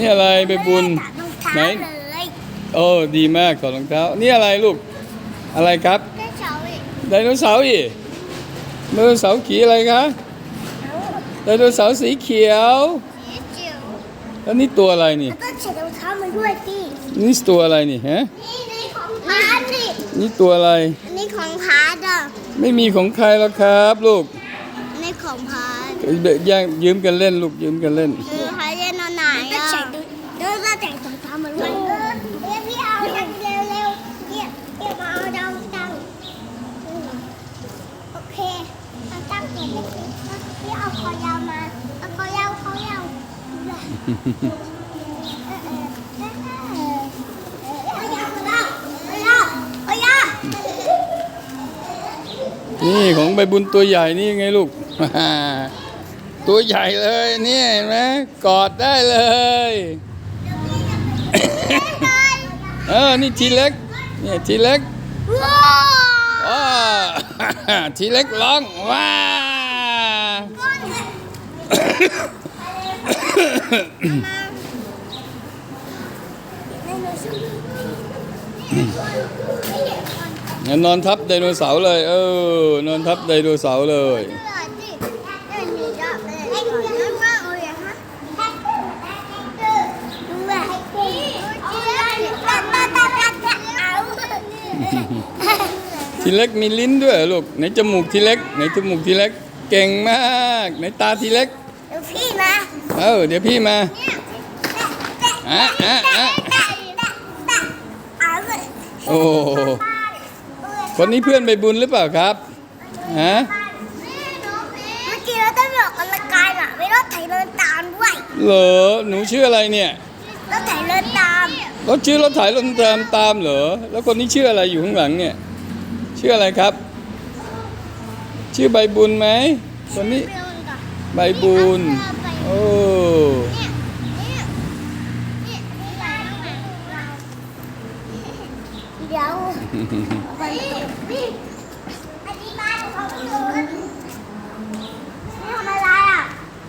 นี่อะไรใบบุญตัดรองเท้าไหนเลยโอ้ดีมากถอดรองเท้า นี่อะไรลูก อะไรครับได้เฉาอีกไดโนเสาร์อีกไดโนเสาร์ขีอะไรคะไดโนเสาร์สีเขียวสีจิ๋วแล้วนี่ตัวอะไรนี่แล้วก็เฉดรองเท้ามันด้วยสินี่ตัวอะไรนี่ฮะนี่นี่ของพาร์ทนี่นี่ตัวอะไรอันนี้ของพาร์ทอะไม่มีของใครแล้วครับลูกอันนี้ของพาร์ทแย่งยืมกันเล่นลูกยืมกันเล่นคือใครเล่นนอนไหนอะเดี๋ยวจะแต่งรองเท้ามันด้วยเดี๋ยวพี่เอาเร็วเร็วเร็วเดี๋ยวเดี๋ยวมาเอาดาวตั้งโอเคเอาตั้งก่อนเลยพี่เอาคอยาวมาเอาคอยาวคอยาวนี่ของใบบุญตัวใหญ่นี่ไงลูก ตัวใหญ่เลยนี่เห็นไหมกอดได้เลย เออ นี่ทีเล็ก เนี่ยทีเล็กว้าทีเล็กร้องว้างั้นอนทับไดโนเสาร์เลย เออนอนทับไดโนเสาร์เลย ทีเล็กมีลิ้นด้วยเหรอลูกไหนจมูกทีเล็กไหนจมูกทีเล็ก เก่งมากไหนตาทีเล็กเดี๋ยวพี่มาเออเดี๋ยวพี่มาอะอะอะเอาเลยโอ้คนนี้เพื่อนใบบุญหรือเปล่าครับฮะเมื่อกี้เราต้องออกกำลังกายน่ะไม่ต้องไถเดินตามด้วยเหรอหนูชื่ออะไรเนี่ย ต้องไถเดินตามรถชื่อรถถ่ายรถตามตามเหรอ แล้วคนนี้ชื่ออะไรอยู่ข้างหลังเนี่ย ชื่ออะไรครับ ชื่อใบบุญไหมคนนี้ใบบุญ โอ้เดี๋ยว